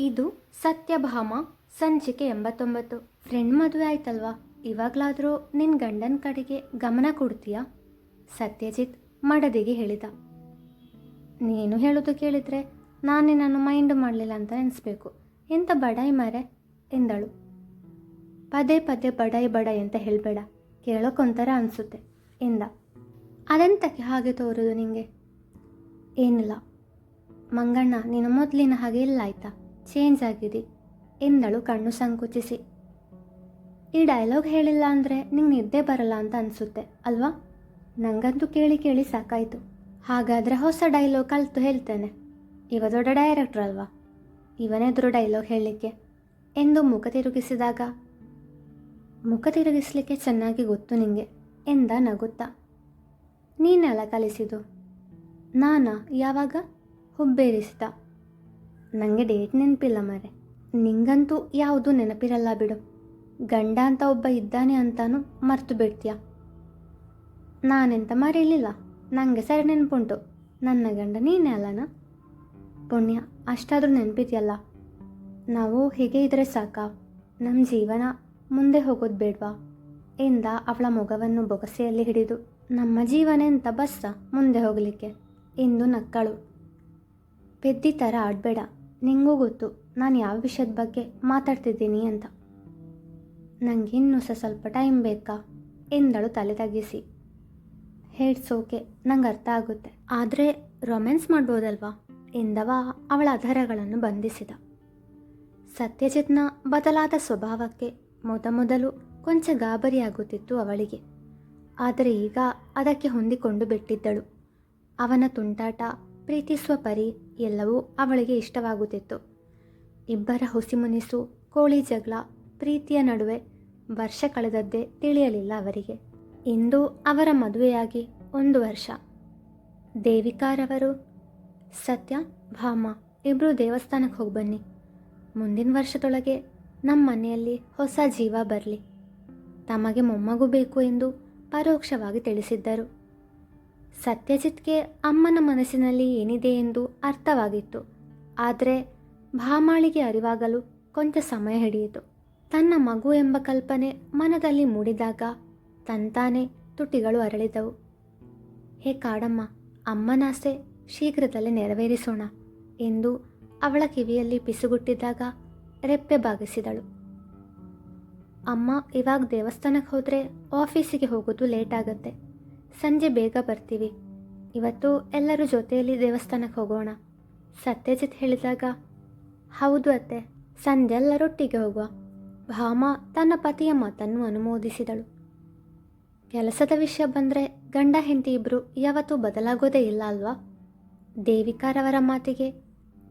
ಇದು ಸತ್ಯಭಾಮ ಸಂಚಿಕೆ ಎಂಬತ್ತೊಂಬತ್ತು. ಫ್ರೆಂಡ್, ಮದುವೆ ಆಯ್ತಲ್ವಾ? ಇವಾಗಲಾದರೂ ನಿನ್ನ ಗಂಡನ ಕಡೆಗೆ ಗಮನ ಕೊಡ್ತೀಯಾ? ಸತ್ಯಜಿತ್ ಮಡದಿಗೆ ಹೇಳಿದ. ನೀನು ಹೇಳೋದು ಕೇಳಿದರೆ ನಾನು ನಿನ್ನನ್ನು ಮೈಂಡ್ ಮಾಡಲಿಲ್ಲ ಅಂತ ನೆನೆಸ್ಬೇಕು. ಎಂತ ಬಡಾಯಿ ಮಾರೆ? ಎಂದಳು. ಪದೇ ಪದೇ ಬಡಾಯಿ ಬಡಾಯಿ ಅಂತ ಹೇಳಬೇಡ. ಕೇಳೋಕ್ಕೊಂಥರ ಅನಿಸುತ್ತೆ, ಎಂದ. ಅದೆಂತಕ್ಕೆ ಹಾಗೆ ತೋರೋದು ನಿಮಗೆ ಏನಿಲ್ಲ. ಮಂಗಣ್ಣ, ನೀನು ಮೊದಲಿನ ಹಾಗೆ ಇಲ್ಲ ಆಯ್ತಾ? ಚೇಂಜ್ ಆಗಿದೆ ಎಂದಳು ಕಣ್ಣು ಸಂಕುಚಿಸಿ. ಈ ಡೈಲಾಗ್ ಹೇಳಿಲ್ಲ ಅಂದರೆ ನಿಂಗೆ ನಿದ್ದೆ ಬರಲ್ಲ ಅಂತ ಅನಿಸುತ್ತೆ, ಅಲ್ವಾ? ನಂಗಂತೂ ಕೇಳಿ ಕೇಳಿ ಸಾಕಾಯಿತು. ಹಾಗಾದರೆ ಹೊಸ ಡೈಲಾಗ್ ಕಲಿತು ಹೇಳ್ತೇನೆ. ಇವ ದೊಡ್ಡ ಡೈರೆಕ್ಟ್ರ್ ಅಲ್ವಾ? ಇವನೆದುರು ಡೈಲಾಗ್ ಹೇಳಲಿಕ್ಕೆ. ಎಂದು ಮುಖ ತಿರುಗಿಸಿದಾಗ, ಮುಖ ತಿರುಗಿಸಲಿಕ್ಕೆ ಚೆನ್ನಾಗಿ ಗೊತ್ತು ನಿಂಗೆ, ಎಂದ ನಗುತ್ತಾ. ನೀನೆಲ್ಲ ಕಲಿಸಿದು ನಾನಾ, ಯಾವಾಗ? ಹುಬ್ಬೇರಿಸಿದ ನನಗೆ ಡೇಟ್ ನೆನಪಿಲ್ಲ ಮರೆ. ನಿಂಗಂತೂ ಯಾವುದೂ ನೆನಪಿರಲ್ಲ ಬಿಡು. ಗಂಡ ಅಂತ ಒಬ್ಬ ಇದ್ದಾನೆ ಅಂತಾನು ಮರ್ತು ಬಿಡ್ತೀಯ? ನಾನೆಂತ ಮರೀಲಿಲ್ಲ ನನಗೆ ಸರಿ ನೆನಪುಂಟು. ನನ್ನ ಗಂಡ ನೀನೇ ಅಲ್ಲನ? ಪುಣ್ಯ, ಅಷ್ಟಾದರೂ ನೆನಪಿದೆಯಲ್ಲ? ನಾವು ಹೀಗೆ ಇದ್ರೆ ಸಾಕಾ. ನಮ್ಮ ಜೀವನ ಮುಂದೆ ಹೋಗೋದು ಬೇಡ್ವಾ? ಎಂದ ಅವಳ ಮೊಗವನ್ನು ಬೊಗಸೆಯಲ್ಲಿ ಹಿಡಿದು, ನಮ್ಮ ಜೀವನ ಎಂತ ಬಸ್ಸ ಮುಂದೆ ಹೋಗಲಿಕ್ಕೆ? ಎಂದು ನಕ್ಕಳು. ಪೆದ್ದಿ ಥರ ಆಡಬೇಡ. ನಿಂಗೂ ಗೊತ್ತು, ನಾನು ಯಾವ ವಿಷಯದ ಬಗ್ಗೆ ಮಾತಾಡ್ತಿದ್ದೀನಿ ಅಂತ. ನನಗಿನ್ನೂ ಸಹ ಸ್ವಲ್ಪ ಟೈಮ್ ಬೇಕಾ? ಎಂದಳು ತಲೆ ತಗ್ಗಿಸಿ. ಹೇಳ್ಸೋಕೆ ನಂಗೆ ಅರ್ಥ ಆಗುತ್ತೆ. ಆದರೆ ರೊಮ್ಯಾನ್ಸ್ ಮಾಡ್ಬೋದಲ್ವಾ? ಎಂದವ ಅವಳ ಅಧರಗಳನ್ನು ಬಂಧಿಸಿದ. ಸತ್ಯಜಿತ್ನ ಬದಲಾದ ಸ್ವಭಾವಕ್ಕೆ ಮೊದಮೊದಲು ಕೊಂಚ ಗಾಬರಿಯಾಗುತ್ತಿತ್ತು ಅವಳಿಗೆ. ಆದರೆ ಈಗ ಅದಕ್ಕೆ ಹೊಂದಿಕೊಂಡು ಬಿಟ್ಟಿದ್ದಳು. ಅವನ ತುಂಟಾಟ ಪ್ರೀತಿಸುವ ಪರಿ ಎಲ್ಲವೂ ಅವಳಿಗೆ ಇಷ್ಟವಾಗುತ್ತಿತ್ತು. ಇಬ್ಬರ ಹುಸಿಮುನಿಸು ಕೋಳಿ ಜಗಳ, ಪ್ರೀತಿಯ ನಡುವೆ ವರ್ಷ ಕಳೆದದ್ದೇ ತಿಳಿಯಲಿಲ್ಲ ಅವರಿಗೆ. ಇಂದು ಅವರ ಮದುವೆಯಾಗಿ ಒಂದು ವರ್ಷ. ದೇವಿಕಾರವರು, ಸತ್ಯ, ಭಾಮ ಇಬ್ಬರು ದೇವಸ್ಥಾನಕ್ಕೆ ಹೋಗಿ ಬನ್ನಿ. ಮುಂದಿನ ವರ್ಷದೊಳಗೆ ನಮ್ಮ ಮನೆಯಲ್ಲಿ ಹೊಸ ಜೀವ ಬರಲಿ. ತಮಗೆ ಮೊಮ್ಮಗು ಬೇಕು ಎಂದು ಪರೋಕ್ಷವಾಗಿ ತಿಳಿಸಿದ್ದರು. ಸತ್ಯಜಿತ್ಗೆ ಅಮ್ಮನ ಮನಸ್ಸಿನಲ್ಲಿ ಏನಿದೆ ಎಂದು ಅರ್ಥವಾಗಿತ್ತು. ಆದರೆ ಭಾಮಾಳಿಗೆ ಅರಿವಾಗಲು ಕೊಂಚ ಸಮಯ ಹಿಡಿಯಿತು. ತನ್ನ ಮಗು ಎಂಬ ಕಲ್ಪನೆ ಮನದಲ್ಲಿ ಮೂಡಿದಾಗ ತಂತಾನೆ ತುಟಿಗಳು ಅರಳಿದವು. ಹೇ ಕಾಡಮ್ಮ ಅಮ್ಮನಾಸೆ ಶೀಘ್ರದಲ್ಲೇ ನೆರವೇರಿಸೋಣ ಎಂದು ಅವಳ ಕಿವಿಯಲ್ಲಿ ಪಿಸುಗುಟ್ಟಿದಾಗ ರೆಪ್ಪೆ ಬಾಗಿಸಿದಳು. ಅಮ್ಮ, ಇವಾಗ ದೇವಸ್ಥಾನಕ್ಕೆ ಹೋದರೆ ಆಫೀಸಿಗೆ ಹೋಗೋದು ಲೇಟ್ ಆಗುತ್ತೆ. ಸಂಜೆ ಬೇಗ ಬರ್ತೀವಿ. ಇವತ್ತು ಎಲ್ಲರೂ ಜೊತೆಯಲ್ಲಿ ದೇವಸ್ಥಾನಕ್ಕೆ ಹೋಗೋಣ. ಸತ್ಯಜಿತ್ ಹೇಳಿದಾಗ, ಹೌದು ಅತ್ತೆ, ಸಂಜೆ ಎಲ್ಲರೊಟ್ಟಿಗೆ ಹೋಗುವ. ಭಾಮ ತನ್ನ ಪತಿಯ ಮಾತನ್ನು ಅನುಮೋದಿಸಿದಳು. ಕೆಲಸದ ವಿಷಯ ಬಂದರೆ ಗಂಡ ಹೆಂಡತಿ ಇಬ್ಬರು ಯಾವತ್ತೂ ಬದಲಾಗೋದೇ ಇಲ್ಲ ಅಲ್ವಾ? ದೇವಿಕಾರವರ ಮಾತಿಗೆ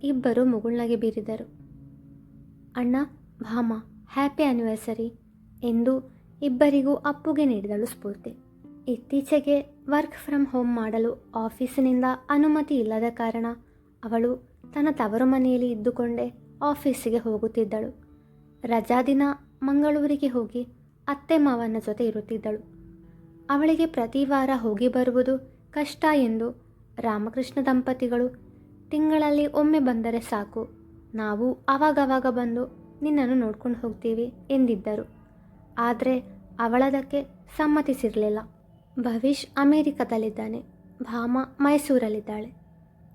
ಇಬ್ಬರು ಮುಗುಳ್ನಗೆ ಬೀರಿದರು. ಅಣ್ಣ, ಭಾಮ, ಹ್ಯಾಪಿ ಆ್ಯನಿವರ್ಸರಿ ಎಂದು ಇಬ್ಬರಿಗೂ ಅಪ್ಪುಗೆ ನೀಡಿದಳು ಸ್ಫೂರ್ತಿ. ಇತ್ತೀಚೆಗೆ ವರ್ಕ್ ಫ್ರಮ್ ಹೋಮ್ ಮಾಡಲು ಆಫೀಸಿನಿಂದ ಅನುಮತಿ ಇಲ್ಲದ ಕಾರಣ ಅವಳು ತನ್ನ ತವರು ಮನೆಯಲ್ಲಿ ಇದ್ದುಕೊಂಡೇ ಆಫೀಸಿಗೆ ಹೋಗುತ್ತಿದ್ದಳು. ರಜಾದಿನ ಮಂಗಳೂರಿಗೆ ಹೋಗಿ ಅತ್ತೆ ಮಾವನ ಜೊತೆ ಇರುತ್ತಿದ್ದಳು. ಅವಳಿಗೆ ಪ್ರತಿ ವಾರ ಹೋಗಿ ಬರುವುದು ಕಷ್ಟ ಎಂದು ರಾಮಕೃಷ್ಣ ದಂಪತಿಗಳು ತಿಂಗಳಲ್ಲಿ ಒಮ್ಮೆ ಬಂದರೆ ಸಾಕು. ನಾವು ಆವಾಗವಾಗ ಬಂದು ನಿನ್ನನ್ನು ನೋಡ್ಕೊಂಡು ಹೋಗ್ತೀವಿ ಎಂದಿದ್ದರು. ಆದರೆ ಅವಳದಕ್ಕೆ ಸಮ್ಮತಿಸಿರಲಿಲ್ಲ. ಭವಿಷ್ ಅಮೇರಿಕದಲ್ಲಿದ್ದಾನೆ. ಭಾಮ ಮೈಸೂರಲ್ಲಿದ್ದಾಳೆ.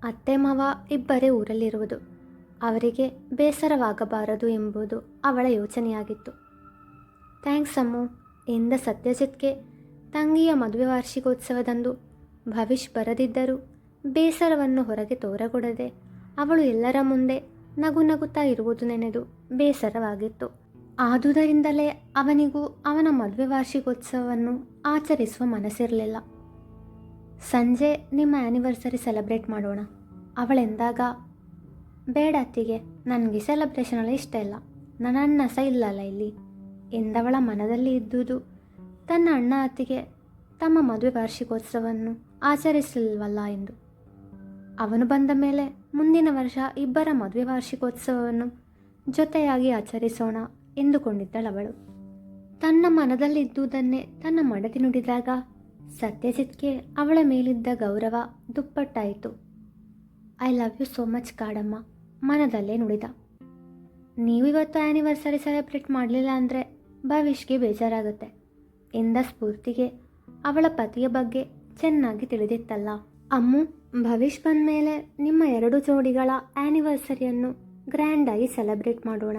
ಅತ್ತೆ, ಮಾವ ಇಬ್ಬರೇ ಊರಲ್ಲಿರುವುದು. ಅವರಿಗೆ ಬೇಸರವಾಗಬಾರದು ಎಂಬುದು ಅವಳ ಯೋಚನೆಯಾಗಿತ್ತು. ಥ್ಯಾಂಕ್ಸ್ ಅಮ್ಮು. ಎಂದ ಸತ್ಯಜಿತ್ಗೆ ತಂಗಿಯ ಮದುವೆ ವಾರ್ಷಿಕೋತ್ಸವದಂದು ಭವಿಷ್ ಬರದಿದ್ದರೂ ಬೇಸರವನ್ನು ಹೊರಗೆ ತೋರಗೊಡದೆ ಅವಳು ಎಲ್ಲರ ಮುಂದೆ ನಗು ನಗುತ್ತಾ ಇರುವುದು ನೆನೆದು ಬೇಸರವಾಗಿತ್ತು. ಆದುದರಿಂದಲೇ ಅವನಿಗೂ ಅವನ ಮದುವೆ ವಾರ್ಷಿಕೋತ್ಸವವನ್ನು ಆಚರಿಸುವ ಮನಸ್ಸಿರಲಿಲ್ಲ. ಸಂಜೆ ನಿಮ್ಮ ಆ್ಯನಿವರ್ಸರಿ ಸೆಲೆಬ್ರೇಟ್ ಮಾಡೋಣ. ಅವಳೆಂದಾಗ, ಬೇಡ ಅತ್ತಿಗೆ, ನನಗೆ ಸೆಲೆಬ್ರೇಷನಲ್ಲಿ ಇಷ್ಟ ಇಲ್ಲ. ನನ್ನ ಅಣ್ಣ ಸಹ ಇಲ್ಲಲ್ಲ ಇಲ್ಲಿ. ಎಂದವಳ ಮನದಲ್ಲಿ ಇದ್ದುದು, ತನ್ನ ಅಣ್ಣ ಅತ್ತಿಗೆ ತಮ್ಮ ಮದುವೆ ವಾರ್ಷಿಕೋತ್ಸವವನ್ನು ಆಚರಿಸಲಿಲ್ವಲ್ಲ ಎಂದು. ಅವನು ಬಂದ ಮೇಲೆ ಮುಂದಿನ ವರ್ಷ ಇಬ್ಬರ ಮದುವೆ ವಾರ್ಷಿಕೋತ್ಸವವನ್ನು ಜೊತೆಯಾಗಿ ಆಚರಿಸೋಣ ಎಂದುಕೊಂಡಿದ್ದಳವಳು ತನ್ನ ಮನದಲ್ಲಿದ್ದುದನ್ನೇ ತನ್ನ ಮಡದಿ ನುಡಿದಾಗ ಸತ್ಯಜಿತ್ಗೆ ಅವಳ ಮೇಲಿದ್ದ ಗೌರವ ದುಪ್ಪಟ್ಟಾಯಿತು. I love you so much ಕಾಡಮ್ಮ, ಮನದಲ್ಲೇ ನುಡಿದ. ನೀವಿವತ್ತು ಆ್ಯನಿವರ್ಸರಿ ಸೆಲೆಬ್ರೇಟ್ ಮಾಡಲಿಲ್ಲ ಅಂದರೆ ಭವಿಷ್ಗೆ ಬೇಜಾರಾಗುತ್ತೆ. ಎಂದ ಸ್ಫೂರ್ತಿಗೆ ಅವಳ ಪತಿಯ ಬಗ್ಗೆ ಚೆನ್ನಾಗಿ ತಿಳಿದಿತ್ತಲ್ಲ. ಅಮ್ಮು ಭವಿಷ್ ಬಂದ ಮೇಲೆ ನಿಮ್ಮ ಎರಡು ಜೋಡಿಗಳ ಆ್ಯನಿವರ್ಸರಿಯನ್ನು ಗ್ರ್ಯಾಂಡಾಗಿ ಸೆಲೆಬ್ರೇಟ್ ಮಾಡೋಣ.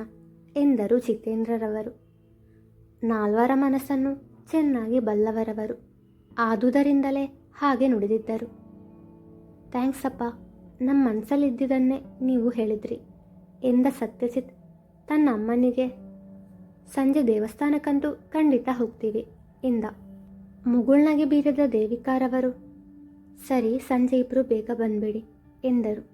ಎಂದರು ಜಿತೇಂದ್ರರವರು. ನಾಲ್ವರ ಮನಸ್ಸನ್ನು ಚೆನ್ನಾಗಿ ಬಲ್ಲವರವರು. ಆದುದರಿಂದಲೇ ಹಾಗೆ ನುಡಿದಿದ್ದರು. ಥ್ಯಾಂಕ್ಸ್ ಅಪ್ಪ ನಮ್ಮ ಮನಸ್ಸಲ್ಲಿದ್ದುದನ್ನೇ ನೀವು ಹೇಳಿದ್ರಿ ಎಂದ ಸತ್ಯಜಿತ್. ತನ್ನ ಅಮ್ಮನಿಗೆ ಸಂಜೆ ದೇವಸ್ಥಾನಕ್ಕಂತೂ ಖಂಡಿತ ಹೋಗ್ತೀವಿ ಎಂದ. ಮುಗುಳ್ನಾಗೆ ಬೀರಿದ ದೇವಿಕಾರವರು. ಸರಿ, ಸಂಜೆ ಇಬ್ಬರು ಬೇಗ ಬಂದ್ಬಿಡಿ ಎಂದರು.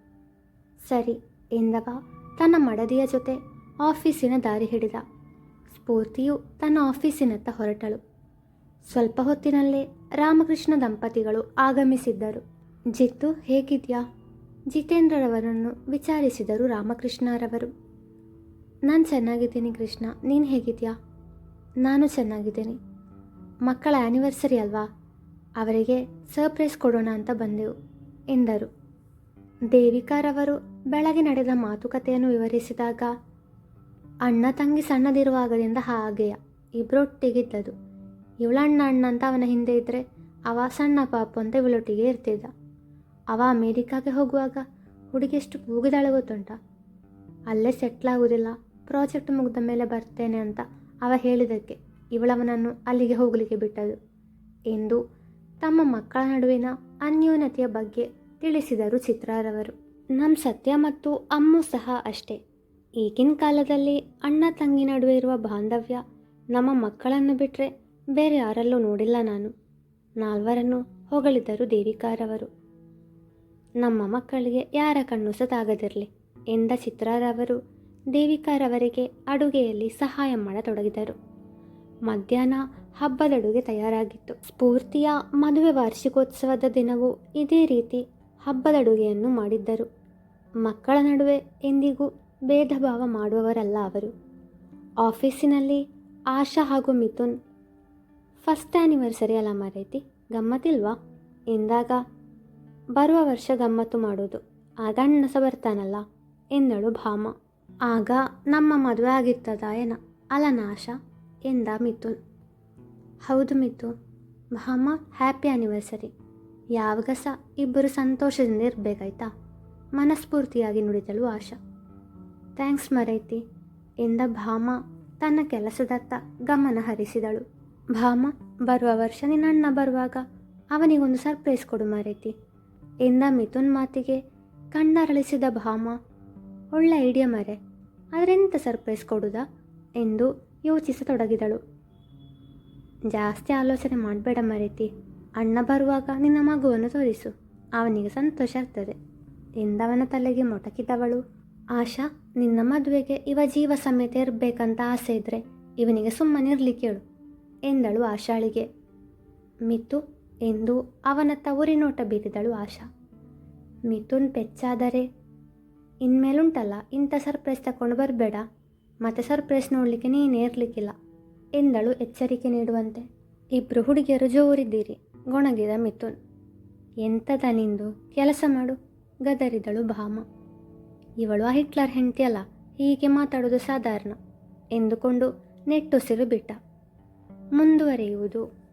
ಸರಿ ಎಂದವ ತನ್ನ ಮಡದಿಯ ಜೊತೆ ಆಫೀಸಿನ ದಾರಿ ಹಿಡಿದ. ಸ್ಫೂರ್ತಿಯು ತನ್ನ ಆಫೀಸಿನತ್ತ ಹೊರಟಳು. ಸ್ವಲ್ಪ ಹೊತ್ತಿನಲ್ಲೇ ರಾಮಕೃಷ್ಣ ದಂಪತಿಗಳು ಆಗಮಿಸಿದ್ದರು. ಜಿತ್ತು, ಹೇಗಿದ್ಯಾ? ಜಿತೇಂದ್ರರವರನ್ನು ವಿಚಾರಿಸಿದರು ರಾಮಕೃಷ್ಣರವರು. ನಾನು ಚೆನ್ನಾಗಿದ್ದೀನಿ ಕೃಷ್ಣ. ನೀನು ಹೇಗಿದ್ಯಾ? ನಾನು ಚೆನ್ನಾಗಿದ್ದೀನಿ. ಮಕ್ಕಳ ಆ್ಯನಿವರ್ಸರಿ ಅಲ್ವಾ? ಅವರಿಗೆ ಸರ್ಪ್ರೈಸ್ ಕೊಡೋಣ ಅಂತ ಬಂದೆವು, ಎಂದರು. ದೇವಿಕಾರವರು ಬೆಳಗ್ಗೆ ನಡೆದ ಮಾತುಕತೆಯನ್ನು ವಿವರಿಸಿದಾಗ ಅಣ್ಣ ತಂಗಿ ಸಣ್ಣದಿರುವಾಗದಿಂದ ಹಾಗೆಯ ಇಬ್ಬರೊಟ್ಟಿಗಿದ್ದದು ಇವಳಣ್ಣ ಅಣ್ಣ ಅಂತ ಅವನ ಹಿಂದೆ ಇದ್ದರೆ ಅವ ಸಣ್ಣ ಪಾಪು ಅಂತ ಇವಳೊಟ್ಟಿಗೆ ಇರ್ತಿದ್ದ. ಅವ ಅಮೇರಿಕಾಗೆ ಹೋಗುವಾಗ ಹುಡುಗಿ ಎಷ್ಟು ಕೂಗಿದಾಳೆ ಗೊತ್ತುಂಟ ಅಲ್ಲೇ ಸೆಟ್ಲ್ ಆಗುವುದಿಲ್ಲ ಪ್ರಾಜೆಕ್ಟ್ ಮುಗಿದ ಮೇಲೆ ಬರ್ತೇನೆ ಅಂತ ಅವ ಹೇಳಿದ್ದಕ್ಕೆ ಇವಳವನನ್ನು ಅಲ್ಲಿಗೆ ಹೋಗಲಿಕ್ಕೆ ಬಿಟ್ಟದು ಎಂದು ತಮ್ಮ ಮಕ್ಕಳ ನಡುವಿನ ಅನ್ಯೋನ್ಯತೆಯ ಬಗ್ಗೆ ತಿಳಿಸಿದರು ಚಿತ್ರಾರವರು ನಮ್ಮ ಸತ್ಯ ಮತ್ತು ಅಮ್ಮು ಸಹ ಅಷ್ಟೇ. ಈಗಿನ ಕಾಲದಲ್ಲಿ ಅಣ್ಣ ತಂಗಿ ನಡುವೆ ಇರುವ ಬಾಂಧವ್ಯ ನಮ್ಮ ಮಕ್ಕಳನ್ನು ಬಿಟ್ಟರೆ ಬೇರೆ ಯಾರಲ್ಲೂ ನೋಡಿಲ್ಲ ನಾನು. ನಾಲ್ವರನ್ನು ಹೊಗಳಿದರು ದೇವಿಕಾರವರು. ನಮ್ಮ ಮಕ್ಕಳಿಗೆ ಯಾರ ಕಣ್ಣು ಸತಾಗದಿರಲಿ ತಾಗದಿರಲಿ ಎಂದ ಚಿತ್ರಾರವರು ದೇವಿಕಾರವರಿಗೆ ಅಡುಗೆಯಲ್ಲಿ ಸಹಾಯ ಮಾಡತೊಡಗಿದರು. ಮಧ್ಯಾಹ್ನ ಹಬ್ಬದಡುಗೆ ತಯಾರಾಗಿತ್ತು. ಸ್ಫೂರ್ತಿಯ ಮದುವೆ ವಾರ್ಷಿಕೋತ್ಸವದ ದಿನವೂ ಇದೇ ರೀತಿ ಹಬ್ಬದಡುಗೆಯನ್ನು ಮಾಡಿದ್ದರು. ಮಕ್ಕಳ ನಡುವೆ ಎಂದಿಗೂ ಭೇದ ಭಾವ ಮಾಡುವವರಲ್ಲ ಅವರು. ಆಫೀಸಿನಲ್ಲಿ ಆಶಾ ಹಾಗೂ ಮಿಥುನ್ ಫಸ್ಟ್ ಆ್ಯನಿವರ್ಸರಿ ಅಲ್ಲ ಮಾರೈತಿ. ಗಮ್ಮತ್ತಿಲ್ವಾ? ಎಂದಾಗ, ಬರುವ ವರ್ಷ ಗಮ್ಮತ್ತು ಮಾಡೋದು ಆಗ ಅಣ್ಣಸ ಬರ್ತಾನಲ್ಲ ಎಂದಳು ಭಾಮ. ಆಗ, ನಮ್ಮ ಮದುವೆ ಆಗಿರ್ತದ ಏನ ಅಲ್ಲ ನಾಶ ಎಂದ ಮಿಥುನ್. ಹೌದು ಮಿಥುನ್ ಭಾಮ ಹ್ಯಾಪಿ ಆ್ಯನಿವರ್ಸರಿ ಯಾವಾಗ ಸಹ ಇಬ್ಬರು ಸಂತೋಷದಿಂದ ಇರಬೇಕಾಯ್ತಾ? ಮನಸ್ಫೂರ್ತಿಯಾಗಿ ನುಡಿದಳು ಆಶಾ. ಥ್ಯಾಂಕ್ಸ್ ಮರೈತಿ. ಎಂದ ಭಾಮ ತನ್ನ ಕೆಲಸದತ್ತ ಗಮನ ಹರಿಸಿದಳು. ಭಾಮ ಬರುವ ವರ್ಷ ನಿನ್ನ ಅಣ್ಣ ಬರುವಾಗ ಅವನಿಗೊಂದು ಸರ್ಪ್ರೈಸ್ ಕೊಡು ಮರೈತಿ. ಎಂದ ಮಿಥುನ್ ಮಾತಿಗೆ ಕಣ್ಣರಳಿಸಿದ ಭಾಮ, ಒಳ್ಳೆ ಐಡಿಯಾ ಮರೆ, ಅದರೆಂತ ಸರ್ಪ್ರೈಸ್ ಕೊಡುದಾ? ಎಂದು ಯೋಚಿಸತೊಡಗಿದಳು. ಜಾಸ್ತಿ ಆಲೋಚನೆ ಮಾಡಬೇಡ ಮರೈತಿ, ಅಣ್ಣ ಬರುವಾಗ ನಿನ್ನ ಮಗುವನ್ನು ತೋರಿಸು, ಅವನಿಗೆ ಸಂತೋಷ ಆಗ್ತದೆ. ಎಂದವನ ತಲೆಗೆ ಮೊಟಕಿದವಳು. ಆಶಾ, ನಿನ್ನ ಮದುವೆಗೆ ಇವ ಜೀವ ಸಮೇತ ಇರಬೇಕಂತ ಆಸೆ ಇದ್ದರೆ ಇವನಿಗೆ ಸುಮ್ಮನೆ ಕೇಳು ಎಂದಳು ಆಶಾಳಿಗೆ. ಮಿತು ಎಂದು ಅವನತ್ತ ಉರಿನೋಟ ಬೀರಿದಳು ಆಶಾ. ಮಿಥುನ್ ಪೆಚ್ಚಾದರೆ, ಇನ್ಮೇಲುಂಟಲ್ಲ, ಇಂಥ ಸರ್ಪ್ರೈಸ್ ತಗೊಂಡು ಬರಬೇಡ, ಮತ್ತೆ ಸರ್ಪ್ರೈಸ್ ನೋಡಲಿಕ್ಕೆ ನೀನೇ ಇರಲಿಕ್ಕಿಲ್ಲ, ಎಂದಳು ಎಚ್ಚರಿಕೆ ನೀಡುವಂತೆ. ಇಬ್ಬರು ಹುಡುಗಿಯರು ಜೋರಿದ್ದೀರಿ, ಗೊಣಗಿದ ಮಿಥುನ್ ಎಂಥದ ನಿಂದು, ಕೆಲಸ ಮಾಡು, ಗದರಿದಳು ಭಾಮ. ಇವಳು ಆ ಹಿಟ್ಲರ್ ಹೆಂಡತಿಯಲ್ಲ ಹೀಗೆ ಮಾತಾಡೋದು ಸಾಧಾರಣ. ಎಂದುಕೊಂಡು ನೆಟ್ಟುಸಿರು ಬಿಟ್ಟ. ಮುಂದುವರಿಯುವುದು